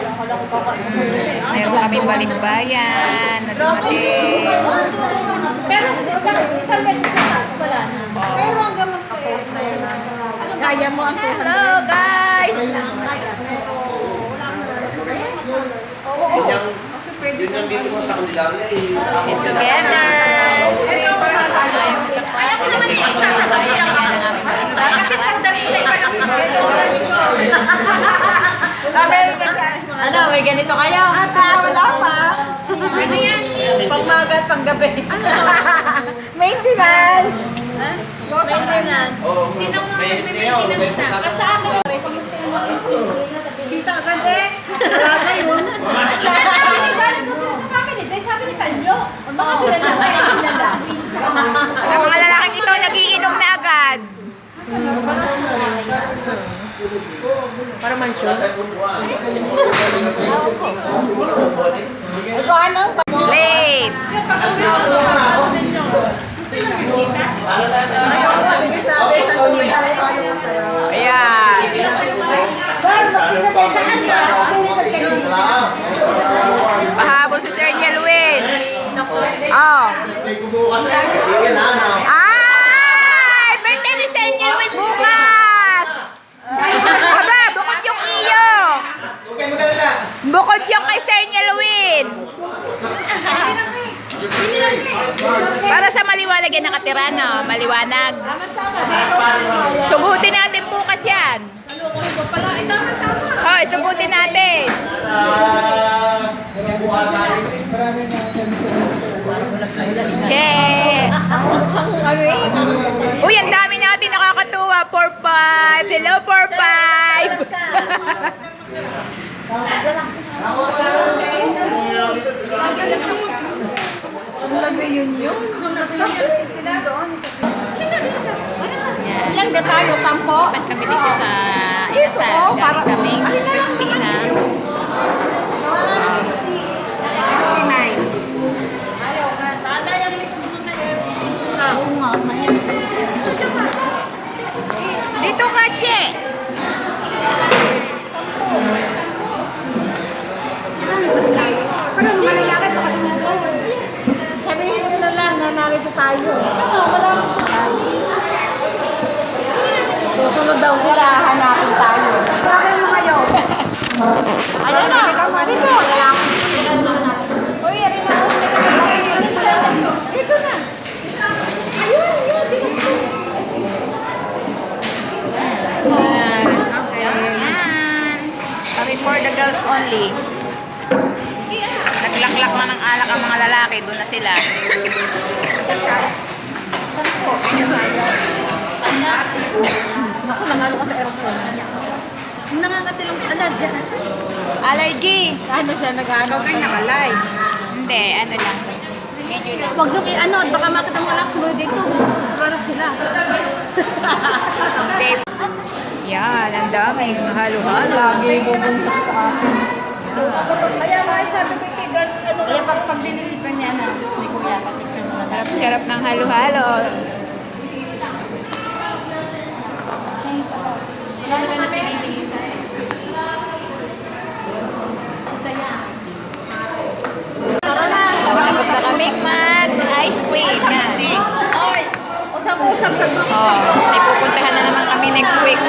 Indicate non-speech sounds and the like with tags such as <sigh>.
Mayroon kaming balikbayan na dumating. Pero isang beses na tapos wala na? Pero hanggang mag-post na yun. Kaya mo ang 200. Hello guys! Yun yung dito mo sa eh. Get together! Ito, mamata. Kaya ko naman yung isa sa bayan. Yan ang aming balikbayan. Kasi Ano, may ganito kayo? Ah, wala pa. Ano yan? Pangmaga at panggabi. <laughs> Ano Maintenance. Ha? Maintenance. Oo. Sinong may maintenance na? Sa akin, Kita agad eh. Wala na yun. galing ko sila sa family. Dahil sabi ni Talyo. Baka sila na kaya nila. Ang mga lalaking ito, nagiinom na agad. Para mansyon. Ito ano? Late! Ayan. Pahabol si Sir Nielwin. Oh. Ay! Birthday ni Sir Nielwin bukas! Aba, bukod yung iyo. Bukod yung kay Sir Nielwin. Para sa maliwanag yan nakatira, no? Maliwanag. Sugutin natin bukas yan. Hoy, sugutin natin. Che. Uy, ang dami natin nakakatuwa. 4-5. Hello, 4-5. <laughs> Ilan na tayo? Sampo? Ba't kami dito sa inasal? Galing kaming Christina. Dito ka, Che. Sabihin nyo na lang na narito tayo. Susunod daw sila, hanapin tayo. Bakit mo kayo? Ayan na, dito. Uy, ano na? Ito na. Ayun, yun. Diretso. Ayan. Sorry for the girls only. Naglaklak na ng alak ang mga lalaki. Doon na sila. Naku, nangalo ka sa aeroplane. Nangangatilang alergy kasi. Allergy. Ano siya, nag-ano? Ikaw kayo nakalive. Hindi, ano lang. Medyo lang. Huwag nyo ano, baka makita mo lang sunod dito. Sobra na sila. <laughs> Babe. Yan, ang daming mahalo-halo. Lagi bubuntok sa akin. Kaya nga, sabi ko kay girls, ano Kaya pag pag diniliver niya na, ni Kuya, picture mo na. Sarap ng halo-halo. Lalo na pinipilisan. Masaya. Tapos na kami, man. Ice cream. Oy, usap-usap sa mga. Oh, may pupuntahan na naman kami next week.